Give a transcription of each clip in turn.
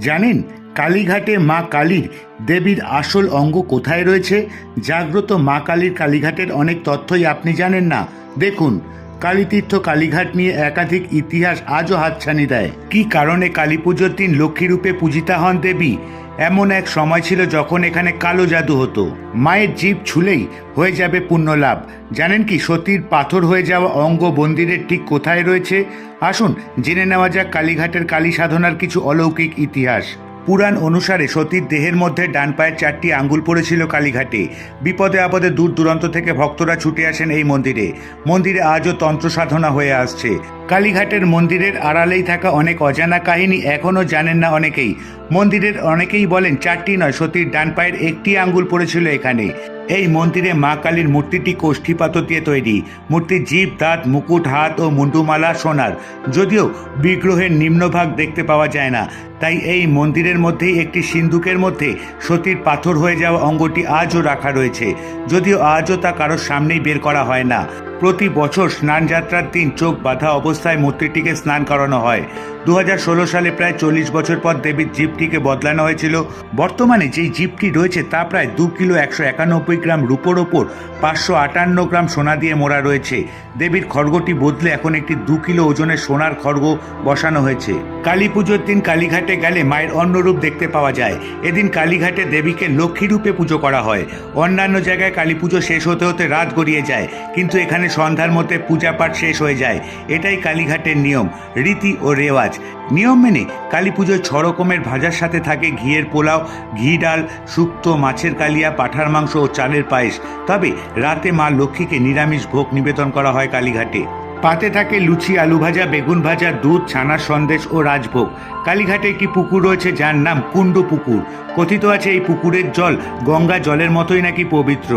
জানেন, কালীঘাটে মা কালীর দেবীর আসল অঙ্গ কোথায় রয়েছে? জাগ্রত মা কালীর কালীঘাটের অনেক তথ্যই আপনি জানেন না। দেখুন, কালীতীর্থ কালীঘাট নিয়ে একাধিক ইতিহাস আজও হাতছানি দেয়। কি কারণে কালী পুজোর দিন লক্ষ্মীরূপে পূজিতা হন দেবী? এমন এক সময় ছিল যখন এখানে কালো জাদু হতো। মায়ের জীব ছুলেই হয়ে যাবে পুণ্যলাভ। জানেন কি, সতীর পাথর হয়ে যাওয়া অঙ্গ মন্দিরের ঠিক কোথায় রয়েছে? আসুন জেনে নেওয়া যাক কালীঘাটের কালী সাধনার কিছু অলৌকিক ইতিহাস। পুরাণ অনুসারে সতীর দেহের মধ্যে ডান পায়ের চারটি আঙ্গুল পড়েছিল কালীঘাটে। বিপদে আপদে দূর দূরান্ত থেকে ভক্তরা ছুটে আসেন এই মন্দিরে। মন্দিরে আজও তন্ত্র সাধনা হয়ে আসছে। কালীঘাটের মন্দিরের আড়ালেই থাকা অনেক অজানা কাহিনী এখনও জানেন না অনেকেই। মন্দিরের অনেকেই বলেন, চারটি নয়, সতীর ডান পায়ের একটি আঙ্গুল পড়েছিল এখানে। এই মন্দিরে মা কালীর মূর্তিটি কোষ্ঠী পাথর দিয়ে তৈরি। মূর্তির জীব, দাঁত, মুকুট, হাত ও মুন্ডুমালা সোনার। যদিও বিগ্রহের নিম্নভাগ দেখতে পাওয়া যায় না, তাই এই মন্দিরের মধ্যেই একটি সিন্ধুকের মধ্যে সতীর পাথর হয়ে যাওয়া অঙ্গটি আজও রাখা রয়েছে। যদিও আজও তা কারোর সামনেই বের করা হয় না। প্রতি বছর স্নানযাত্রার দিন চোখ বাঁধা অবস্থায় মূর্তিটিকে স্নান করানো হয়। দু হাজার ষোলো সালে প্রায় চল্লিশ বছর পর দেবীর জিপটিকে বদলানো হয়েছিল। বর্তমানে যেই জিপটি রয়েছে তা প্রায় দু কিলো একশো একানব্বই গ্রাম রূপোর ওপর পাঁচশো আটান্ন গ্রাম সোনা দিয়ে মোড়া রয়েছে। দেবীর খড়গটি বদলে এখন একটি দু কিলো ওজনের সোনার খড়গ বসানো হয়েছে। কালী পুজোর দিন কালীঘাটে গেলে মায়ের অন্য রূপ দেখতে পাওয়া যায়। এদিন কালীঘাটে দেবীকে লক্ষ্মী রূপে পুজো করা হয়। অন্যান্য জায়গায় কালী পুজো শেষ হতে হতে রাত গড়িয়ে যায়, কিন্তু এখানে সন্ধ্যার মধ্যে পূজা পাঠ শেষ হয়ে যায়। এটাই কালীঘাটের নিয়ম, রীতি ও রেওয়াজ। নিয়ম মেনে কালী পুজোয় ছ রকমের ভাজার সাথে থাকে ঘিয়ের পোলাও, ঘি ডাল, শুক্তো, মাছের কালিয়া, পাঠার মাংস ও চালের পায়েস। তবে রাতে মা লক্ষ্মীকে নিরামিষ ভোগ নিবেদন করা হয় কালীঘাটে। পাতে থাকে লুচি, আলু ভাজা, বেগুন ভাজা, দুধ ছানা সন্দেশ ও রাজভোগ। কালীঘাটে একটি পুকুর রয়েছে যার নাম কুণ্ডু পুকুর। কথিত আছে এই পুকুরের জল গঙ্গা জলের মতোই নাকি পবিত্র।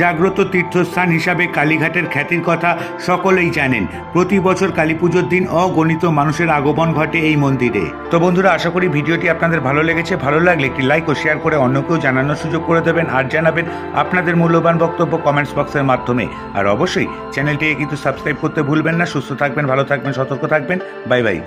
জাগ্রত তীর্থস্থান হিসাবে কালীঘাটের খ্যাতির কথা সকলেই জানেন। প্রতি বছর কালী পুজোর দিন অগণিত মানুষের আগমন ঘটে এই মন্দিরে। তো বন্ধুরা, আশা করি ভিডিওটি আপনাদের ভালো লেগেছে। ভালো লাগলে একটি লাইক ও শেয়ার করে অন্যকেও জানানোর সুযোগ করে দেবেন আর জানাবেন আপনাদের মূল্যবান বক্তব্য কমেন্টস বক্সের মাধ্যমে। আর অবশ্যই চ্যানেলটিকে কিন্তু সাবস্ক্রাইব করতে ভুলবেন না। সুস্থ থাকবেন, ভালো থাকবেন, সতর্ক থাকবেন। Bye bye